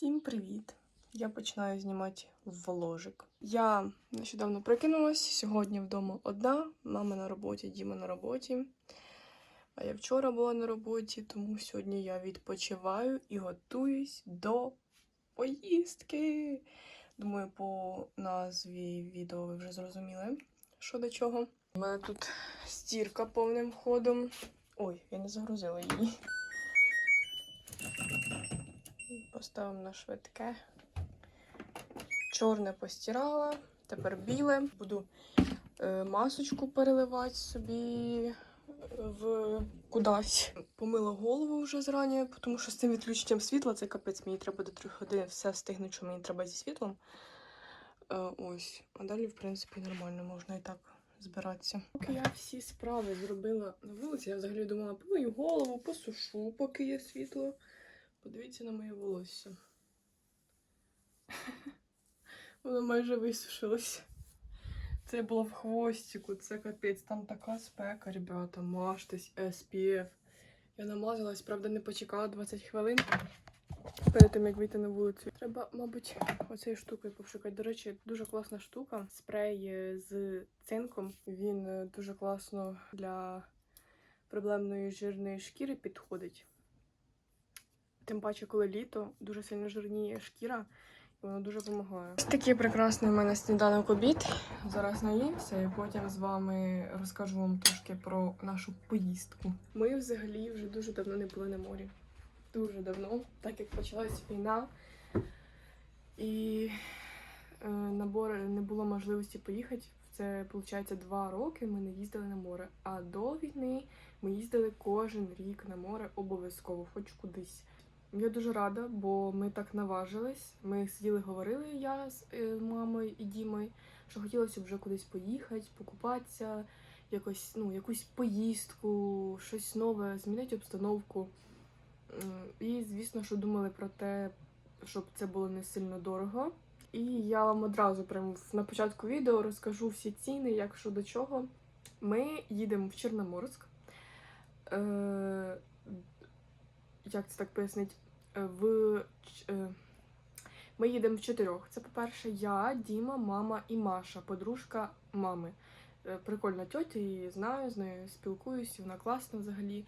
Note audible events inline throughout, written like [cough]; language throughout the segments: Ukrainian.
Всім привіт! Я починаю знімати вложик. Я нещодавно прокинулась. Сьогодні вдома одна. Мама на роботі, Діма на роботі. А я вчора була на роботі, тому сьогодні я відпочиваю і готуюсь до поїздки. Думаю, по назві відео ви вже зрозуміли, що до чого. У мене тут стірка повним ходом. Ой, я не загрузила її. Поставимо на швидке. Чорне постирала, тепер біле. Буду е, масочку переливати собі в кудись. Помила голову вже зрані, тому що з цим відключенням світла це капець. Мені треба до трьох годин все встигнути, що мені треба зі світлом. Е, ось. А далі, в принципі, нормально можна і так збиратися. Поки я всі справи зробила на вулиці, я взагалі думала, помию голову, посушу, поки є світло. Подивіться на моє волосся. Воно майже висушилось. Це було в хвостику, це капець. Там така спека, ребята. Мажтесь, SPF. Я намазалась, правда, не почекала 20 хвилин перед тим, як вийти на вулицю. Треба, мабуть, оцією штукою пошукати. До речі, дуже класна штука. Спрей е, з цинком. Він е, дуже класно для проблемної жирної шкіри підходить. Тим паче, коли літо, дуже сильно жирніє шкіра, і воно дуже допомагає. Ось такий прекрасний у мене сніданок обід. Зараз наїмся і потім з вами розкажу вам трошки про нашу поїздку. Ми взагалі вже дуже давно не були на морі. Дуже давно, так як почалась війна. І е, на море не було можливості поїхати. Це, виходить, два роки ми не їздили на море. А до війни ми їздили кожен рік на море обов'язково, хоч кудись. Я дуже рада, бо ми так наважились. Ми сиділи, говорили я з е, мамою і Дімою, що хотілося б вже кудись поїхати, покупатися, якось, ну, якусь поїздку, щось нове, змінити обстановку. І, звісно, що думали про те, щоб це було не сильно дорого. І я вам одразу прямо на початку відео розкажу всі ціни, як що до чого. Ми їдемо в Чорноморськ. Як це так пояснити? Е, В... Е, Ми їдемо в чотирьох. Це, по-перше, я, Діма, мама і Маша, подружка мами. Е, Прикольна тьотя, її знаю, з нею спілкуюся, вона класна взагалі.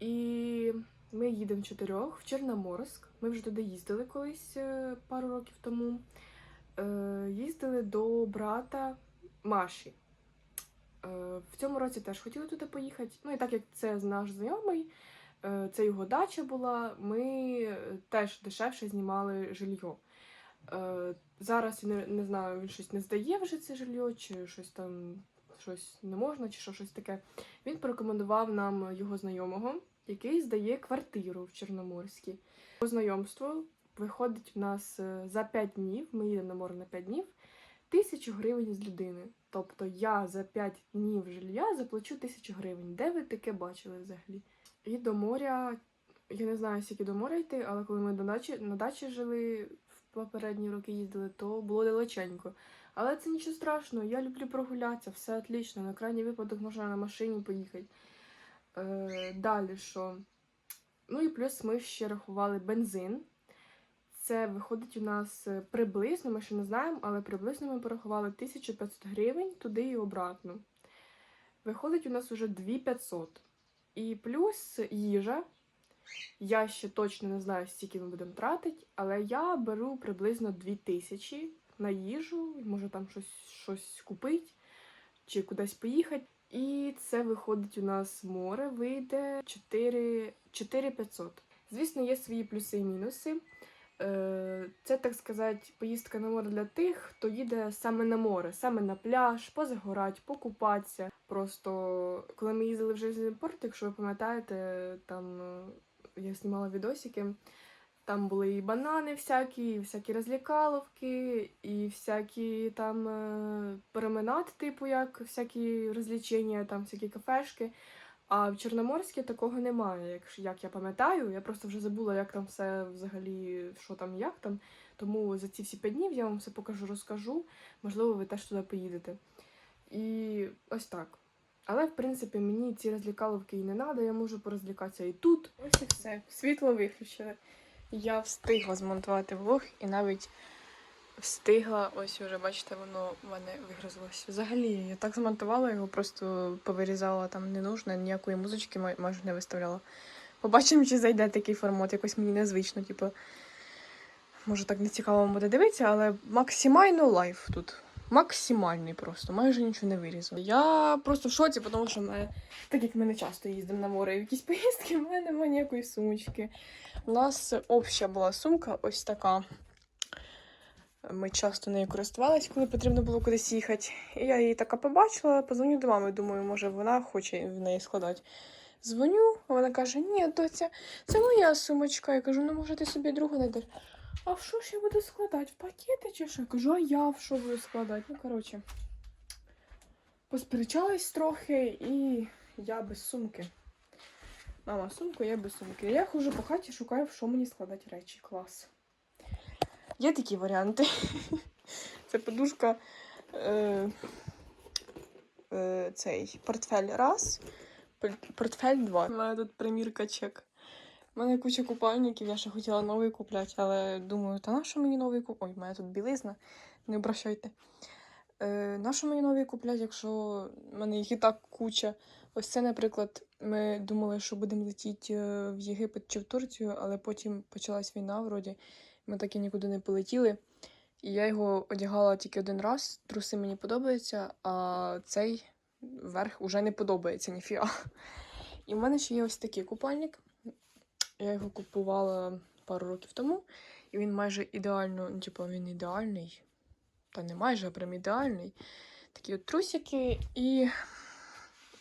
І ми їдемо в чотирьох в Чорноморськ. Ми вже туди їздили колись пару років тому. Їздили до брата Маші. В цьому році теж хотіли туди поїхати. Ну і так як це наш знайомий, це його дача була, ми е, теж дешевше знімали жилье. Е, Зараз не, не знаю, він щось не здає вже це жилье, чи щось там щось не можна, чи що щось таке. Він порекомендував нам його знайомого, який здає квартиру в Чорноморській. По знайомству виходить в нас е, за 5 днів, ми їдемо на море на 5 днів, тисячу гривень з людини. Тобто я за 5 днів жилья заплачу тисячу гривень. Де ви таке бачили взагалі? І до моря, я не знаю, скільки до моря йти, але коли ми до дачі, на дачі жили в попередні роки їздили, то було далеченько. Але це нічого страшного, я люблю прогулятися, все отлично. На крайній випадок можна на машині поїхати. Е, далі що? Ну і плюс ми ще рахували бензин. Це виходить у нас е, приблизно, ми ще не знаємо, але приблизно ми порахували 1500 гривень туди і обратно. Виходить у нас уже 2500. І плюс їжа. Я ще точно не знаю, скільки ми будемо тратити, але я беру приблизно 2000 на їжу, може там щось, щось купити чи кудись поїхати. І це виходить у нас море, вийде 4 4500. Звісно, є свої плюси і мінуси. Е, Це, так сказати, поїздка на море для тих, хто їде саме на море, саме на пляж, позагорати, покупатися. Просто коли ми їздили в Железнопорт, якщо ви пам'ятаєте, там е, я знімала відосики. Там були і банани всякі, і всякі розлікаловки, і всякі там е, переминати, типу, як всякі розвлечення, там всякі кафешки. А в Чорноморській такого немає, як, як я пам'ятаю. Я просто вже забула, як там все взагалі, що там, як там. Тому за ці всі п'ять днів я вам все покажу, розкажу. Можливо, ви теж туди поїдете. І ось так. Але, в принципі, мені ці розлікаловки і не треба, я можу порозлікатися і тут. Ось і все. Світло виключили. Я встигла змонтувати влог і навіть встигла, ось уже, бачите, воно в мене вигрузилось. Взагалі, я так змонтувала його, просто повирізала там не нужно, ніякої музички майже не виставляла. Побачимо, чи зайде такий формат, якось мені незвично, типу. Може так не цікаво буде дивитися, але максимально лайф тут. Максимальний просто, майже нічого не вирізав. Я просто в шоці, тому що ми, так як ми не часто їздимо на море в якісь [laughs] поїздки, в мене немає ніякої сумочки. У нас обща була сумка, ось така. Ми часто нею користувалися, коли потрібно було кудись їхати. І я її така побачила, позвоню до мами, думаю, може вона хоче в неї складати. Дзвоню, а вона каже: Ні, доця, це моя сумочка. Я кажу, ну може ти собі другу знайдеш. А в що ж я буду складати? В пакети чи що? Я кажу, а я в що буду складати? Ну, коротше, посперечались трохи, і я без сумки. Мама, сумку, я без сумки. Я хожу по хаті, шукаю, в що мені складати речі. Клас. Є такі варіанти. [laughs] Це подушка. Е, е, цей портфель раз, портфель два. У мене тут примірка чек. У мене куча купальників, я ще хотіла новий купляти, але думаю, та на що мені новий купляти? Ой, в мене тут білизна, не обращайте. Е, на що мені новий купляти, якщо в мене їх і так куча. Ось це, наприклад, ми думали, що будемо летіти е, в Єгипет чи в Турцію, але потім почалась війна вроді. Ми так і нікуди не полетіли. І я його одягала тільки один раз. Труси мені подобаються, а цей верх уже не подобається ніфіга. І в мене ще є ось такий купальник. Я його купувала пару років тому, і він майже ідеально, ну, типу, він ідеальний. Та не майже, а прям ідеальний. Такі от трусики, і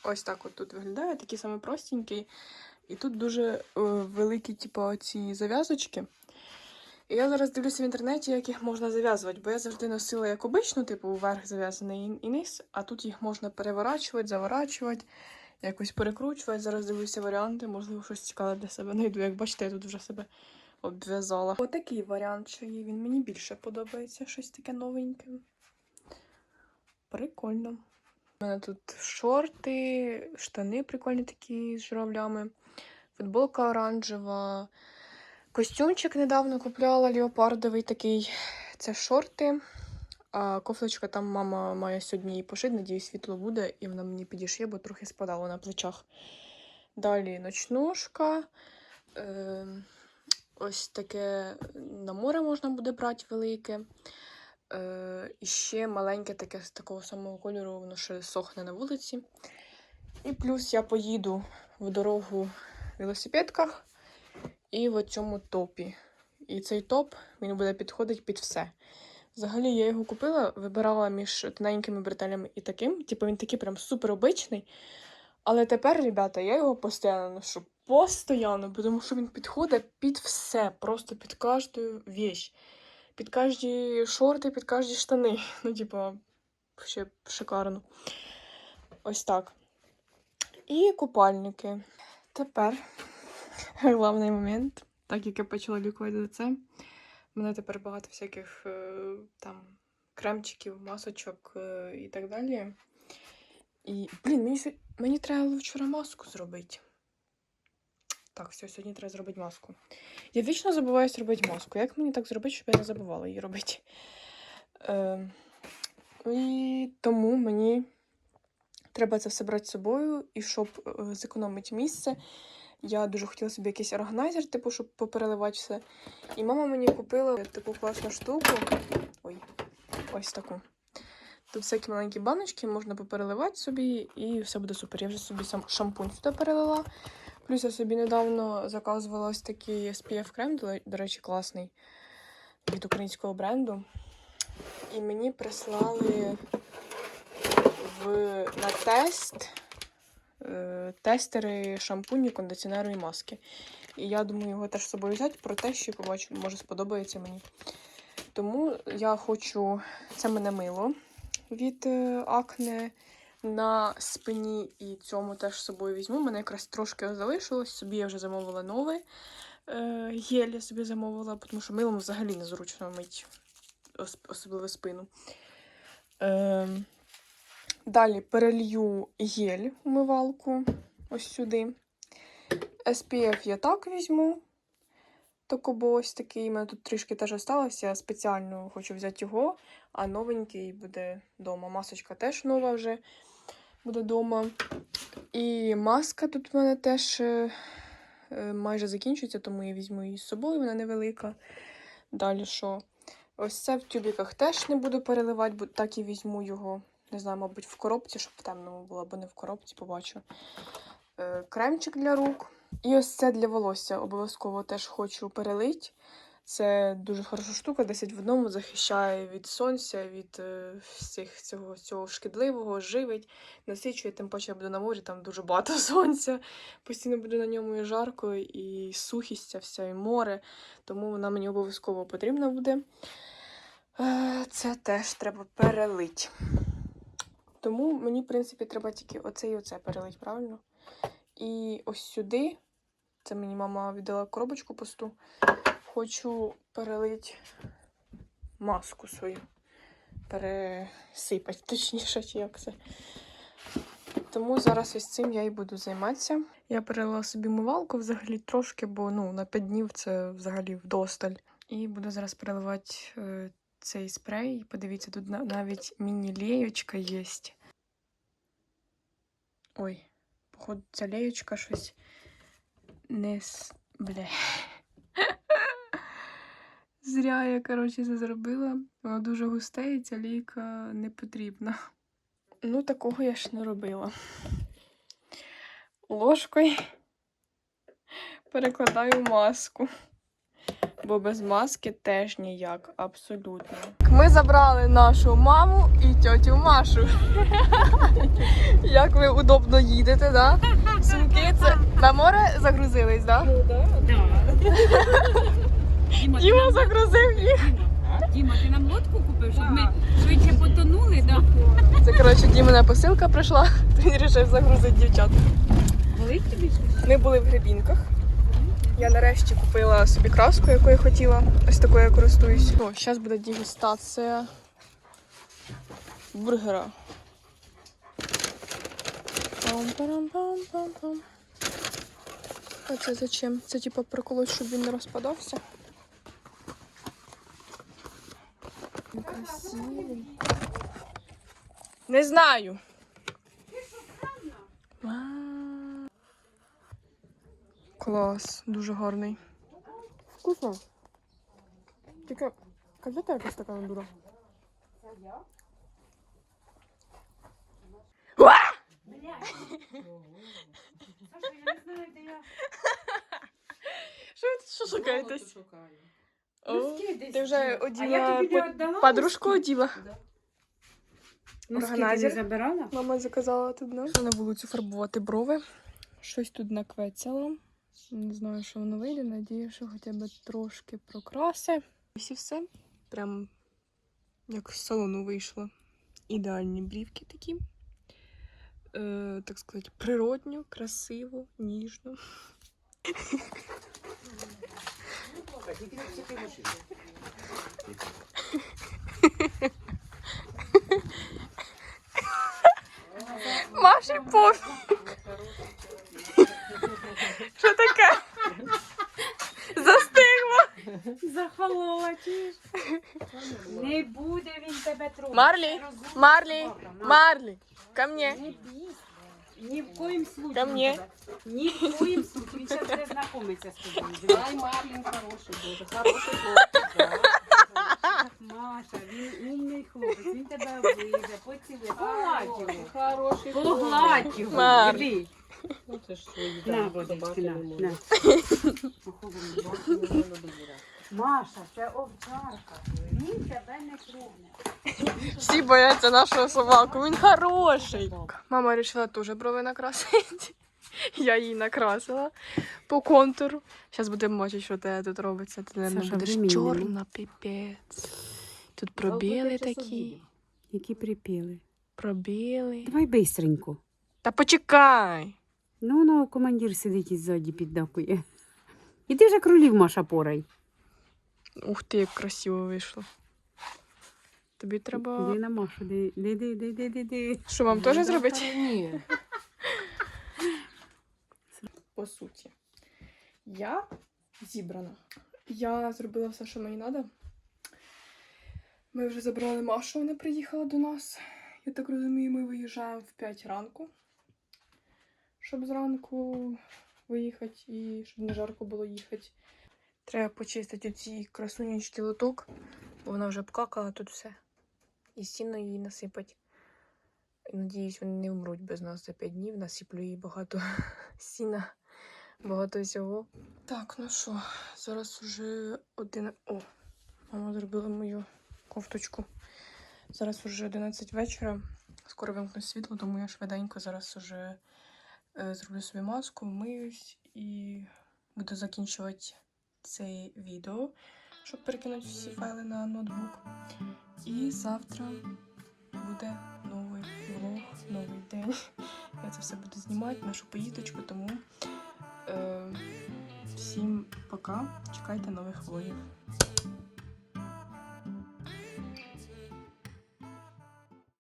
ось так от тут виглядає, такий самий простенький. І тут дуже е, великі, типу, ці зав'язочки. І я зараз дивлюся в інтернеті, як їх можна зав'язувати, бо я завжди носила як обично, типу, вверх зав'язаний і- і низ, а тут їх можна переворачувати, заворачувати, якось перекручувати. Зараз дивлюся варіанти, можливо, щось цікаве для себе знайду. Як бачите, я тут вже себе обв'язала. Отакий варіант ще є, він мені більше подобається, щось таке новеньке. Прикольно. У мене тут шорти, штани прикольні такі з журавлями, футболка оранжева. Костюмчик недавно купляла леопардовий такий. Це шорти. А кофточка там мама має сьогодні її пошити. Надіюсь, світло буде, і вона мені підійшє, бо трохи спадало на плечах. Далі ночнушка. Е, ось таке на море можна буде брати велике. Е, і ще маленьке таке з такого самого кольору, воно ще сохне на вулиці. І плюс я поїду в дорогу в велосипедках і в цьому топі. І цей топ він буде підходити під все. Взагалі, я його купила, вибирала між тоненькими бретелями і таким. Типу він такий прям супер обичний. Але тепер, ребята, я його постійно ношу. Постоянно, тому що він підходить під все, просто під кожну віч. Під кожні шорти, під кожні штани. [laughs] Ну, типа, ще шикарно. Ось так. І купальники. Тепер [laughs] головний момент, так як я почала лікувати лице. У мене тепер багато всяких е, там кремчиків, масочок і так далі. І, блін, мені, мені треба вчора маску зробити. Так, все, сьогодні треба зробити маску. Я вічно забуваю зробити маску. Як мені так зробити, щоб я не забувала її робити? Е, і тому мені треба це все брати з собою, і щоб е, зекономити місце. Я дуже хотіла собі якийсь органайзер, типу, щоб попереливати все. І мама мені купила таку класну штуку. Ой, ось таку. Тут всякі маленькі баночки, можна попереливати собі, і все буде супер. Я вже собі сам шампунь сюди перелила. Плюс я собі недавно заказувала ось такий SPF крем, до, речі, класний від українського бренду. І мені прислали в, на тест тестери шампуні, кондиціонеру і маски. І я думаю його теж з собою взяти, про те, що побачу, може сподобається мені. Тому я хочу це мене мило від е, акне на спині і цьому теж з собою візьму. Мене якраз трошки залишилось. Собі я вже замовила нове е, гель, я собі замовила, тому що милом взагалі незручно мить, особливо спину. Е, далі перелью гель умивалку ось сюди. SPF я так візьму. Токобо ось такий. У мене тут трішки теж осталося. Я спеціально хочу взяти його, а новенький буде вдома. Масочка теж нова вже буде вдома. І маска тут в мене теж е, е, майже закінчується, тому я візьму її з собою, вона невелика. Далі що? Ось це в тюбіках теж не буду переливати, бо так і візьму його. Не знаю, мабуть, в коробці, щоб в темному було, або не в коробці, побачу. Е, кремчик для рук. І ось це для волосся. Обов'язково теж хочу перелити. Це дуже хороша штука, 10 в одному захищає від сонця, від е, всіх цього, цього шкідливого, живить, насичує, тим паче я буду на морі, там дуже багато [laughs] сонця. Постійно буде на ньому і жарко, і сухість вся, і море. Тому вона мені обов'язково потрібна буде. Е, Це теж треба перелити. Тому мені, в принципі, треба тільки оце і оце перелити, правильно? І ось сюди, це мені мама віддала коробочку пусту. Хочу перелити маску свою. Пересипати, [laughs] точніше, як це. Тому зараз ось цим я і буду займатися. Я перелила собі мивалку взагалі трошки, бо ну, на 5 днів це взагалі вдосталь. І буду зараз переливати е, цей спрей. Подивіться, тут навіть міні-леєчка є. Ой, походу, ця леєчка щось не с... Бля. [laughs] Зря я, коротше, це зробила. Вона дуже густе, і ця лійка не потрібна. Ну, такого я ж не робила. Ложкою перекладаю маску. Бо без маски теж ніяк, абсолютно. Ми забрали нашу маму і тьотю Машу. Як ви удобно їдете, да? Сумки це на море загрузились, да? Діма, ти Діма нам, загрузив їх. Діма, ти нам лодку купив, щоб ми швидше потонули, да? Це коротше Дімина посилка прийшла. Він вирішив загрузити дівчат. Болить тобі щось? Ми були в грибінках. Я нарешті купила собі краску, яку я хотіла. Ось такою я користуюсь. О, зараз буде дегустація бургера. Пам-парам-пам-пам-пам. А це зачем? Це типа проколоть, щоб він не розпадався. Красивий. Не знаю. Клас, дуже гарний. Вкусно. Тільки казати якась така дура. Що ви тут що шукаєтесь? О, ти вже А я оділа тобі не под- віддала? подружку оділа. Носки ти Органайзер. забирала? Мама заказала тут на. на вулицю фарбувати брови. Щось тут наквецяло. Не знаю, що воно вийде. Надію, що хоча б трошки прокрасе. Ось і все. Прям як з салону вийшло. Ідеальні брівки такі. Е, так сказати, природньо, красиво, ніжно. Маші пофіг. Що таке? Застигло. Захолола, чуєш? Не буде він тебе трогати. Марлі, Марлі, Марлі, ко мне. Не бійся. Ні в коїм случаю. Ко мне. Ні в коїм случаю. Він зараз буде знайомитися з тобою. Ай, Марлін хороший дуже, хороший хлопець. Маша, він умний хлопець, він тебе оближе, поцілує. Погладь його. Хороший Погладь його. Мар. Ну це ж свої, На, водички, на, не на. не [laughs] добирати. Маша, це овчарка. Він тебе не троне. Всі бояться нашого собаку. Він хороший. Мама вирішила теж брови накрасити. [laughs] Я її накрасила по контуру. Зараз будемо бачити, що те тут робиться. Ти, мабуть, Саша, будеш чорна, піпець. Тут пробіли такі, Які припіли. пробіли. Давай бистренько. Та почекай. Ну, ну, командир сидить і ззаді піддакує. І ти вже кролів Маша порай. Ух ти, як красиво вийшло. Тобі треба. Іди на Машу, ди, ди, ди, ди, ди, ди, ди. Що вам теж зробити? Ні. [laughs] По суті, я зібрана. Я зробила все, що мені треба. Ми вже забрали Машу, вона приїхала до нас. Я так розумію, ми виїжджаємо в 5 ранку, щоб зранку виїхати і щоб не жарко було їхати. Треба почистити ці красунечки лоток, бо вона вже обкакала тут все. І сіно її насипать. І, Надіюсь, вони не вмруть без нас за 5 днів. Насиплю їй багато [laughs] сіна, багато всього. Так, ну що, зараз уже один. О, мама зробила мою кофточку. Зараз уже 11 вечора. Скоро вимкну світло, тому я швиденько зараз уже зроблю собі маску, вмиюсь і буду закінчувати це відео, щоб перекинути всі файли на ноутбук. І завтра буде новий влог, новий день. [laughs] Я це все буду знімати, нашу поїздочку, тому е, всім пока. Чекайте нових влогів.